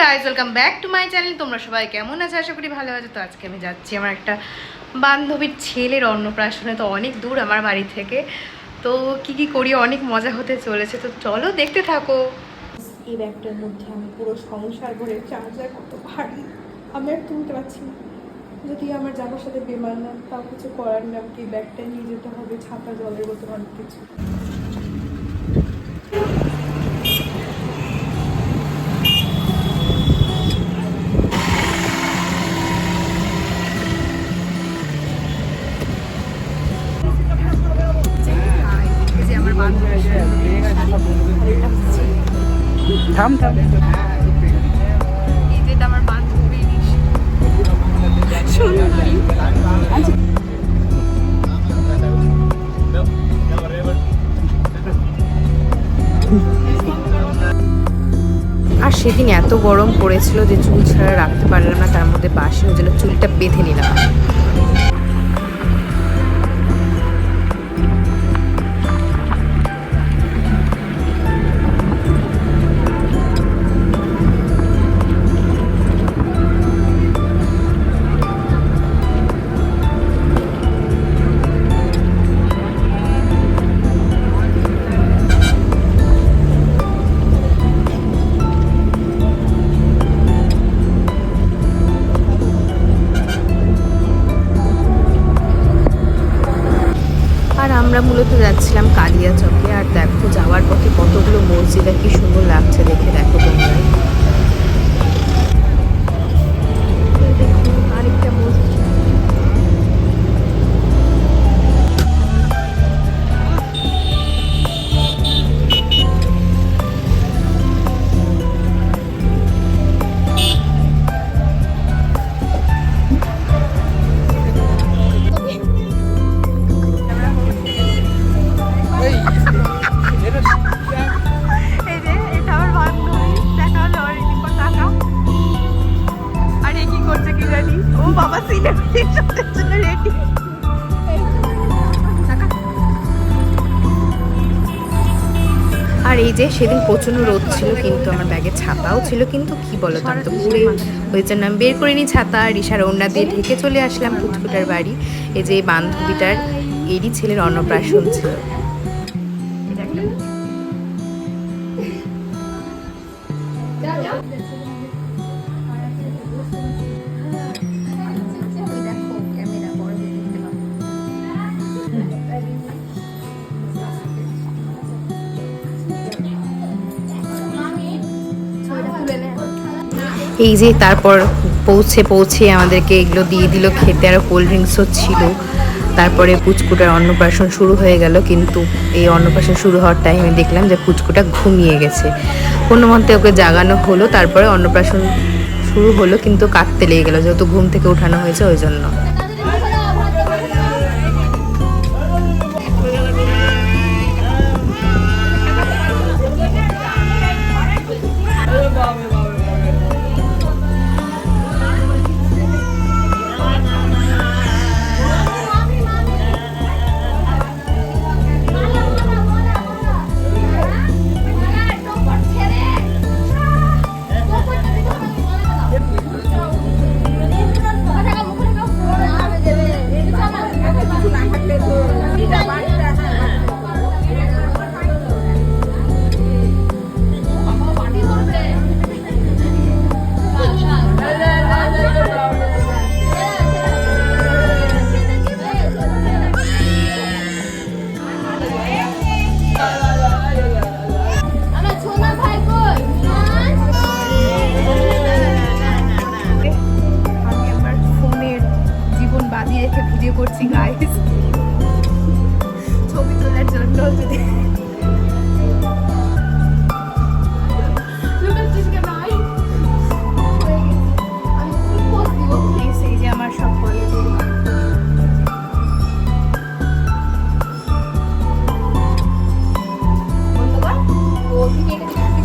Guys welcome back to my channel তোমরা সবাই কেমন আছে? আশা করি ভালো আছে। তো আজকে আমি যাচ্ছি আমার একটা বান্ধবীর ছেলের অন্নপ্রাশনে। তো অনেক দূর আমার বাড়ি থেকে। তো কি কি করি, অনেক মজা হতে চলেছে। তো চলো দেখতে থাকো। এই ব্যাগটার মধ্যে আমি পুরো সংসার ভরে চার্জার কত ভারী আমি আর তুলতে পারছি না। যদি আমার যাবার সাথে বেমান না তাও কিছু করার না এই ব্যাগটা নিয়ে যেতে হবে, ছাতা, জলের বোতল, অনেক কিছু। থাম থাম। এই যে এটা আমার বান্ধবী সুন্দরী। আর সেদিন এত গরম পড়েছিল যে চুল ছাড়া রাখতে পারলাম না তার মধ্যে বাসি ওই জন্য চুলটা বেঁধে নিলাম। আমরা মূলত যাচ্ছিলাম কালিয়া চকে আর দেখো যাওয়ার পথে কতগুলো মসজিদ আর কি সুন্দর লাগছে দেখে, দেখো তোমরা। ও বাবা জন্য রেডি আর এই যে সেদিন প্রচণ্ড রোদ ছিল কিন্তু আমার ব্যাগে ছাতাও ছিল কিন্তু কি বলো তো? আমি তো পুরে ওই জন্য আমি বের করে নিই ছাতা আর ইশার ওড়না দিয়ে ঢেকে চলে আসলাম পুচকুটার বাড়ি। এই যে বান্ধবীটার এরই ছেলের অন্নপ্রাশন ছিল। এটা এই যে তারপর পৌঁছে পৌঁছে আমাদেরকে এগুলো দিয়ে দিল, খেতে আর কোল্ড ড্রিঙ্কসও ছিল। তারপরে পুচকুটার অন্নপ্রাশন শুরু হয়ে গেল, কিন্তু এই অন্নপ্রাশন শুরু হওয়ার টাইমে দেখলাম যে পুচকুটা ঘুমিয়ে গেছে। কোনো মতে ওকে জাগানো হলো, তারপরে অন্নপ্রাশন শুরু হলো, কিন্তু কাঁদতে লেগে গেলো, যেহেতু ঘুম থেকে উঠানো হয়েছে, ওই জন্য।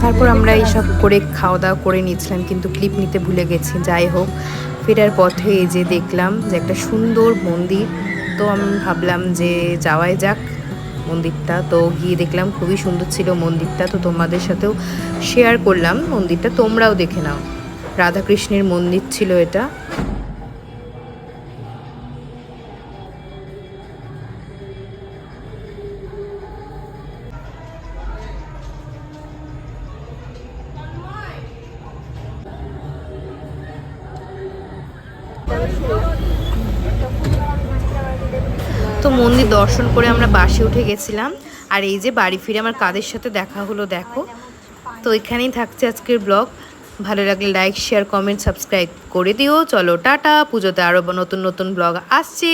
তারপর আমরা এইসব করে খাওয়া দাওয়া করে নিয়েছিলাম, কিন্তু ক্লিপ নিতে ভুলে গেছি। যাই হোক, ফেরার পথে এই যে দেখলাম যে একটা সুন্দর মন্দির। তো আমি ভাবলাম যে যাওয়াই যাক। মন্দিরটা। তো গিয়ে দেখলাম খুবই সুন্দর ছিল মন্দিরটা। তো তোমাদের সাথেও শেয়ার করলাম মন্দিরটা। তোমরাও দেখে নাও। রাধাকৃষ্ণের মন্দির ছিল এটা। তো মন্দির দর্শন করে আমরা বাসে উঠে গেছিলাম। আর এই যে বাড়ি ফিরে আমার কাদের সাথে দেখা হলো দেখো। তো এখানেই থাকছে আজকের ব্লগ। ভালো লাগলে লাইক শেয়ার কমেন্ট সাবস্ক্রাইব করে দিও। চলো টাটা, পুজোতে আরও নতুন নতুন ব্লগ আসছে।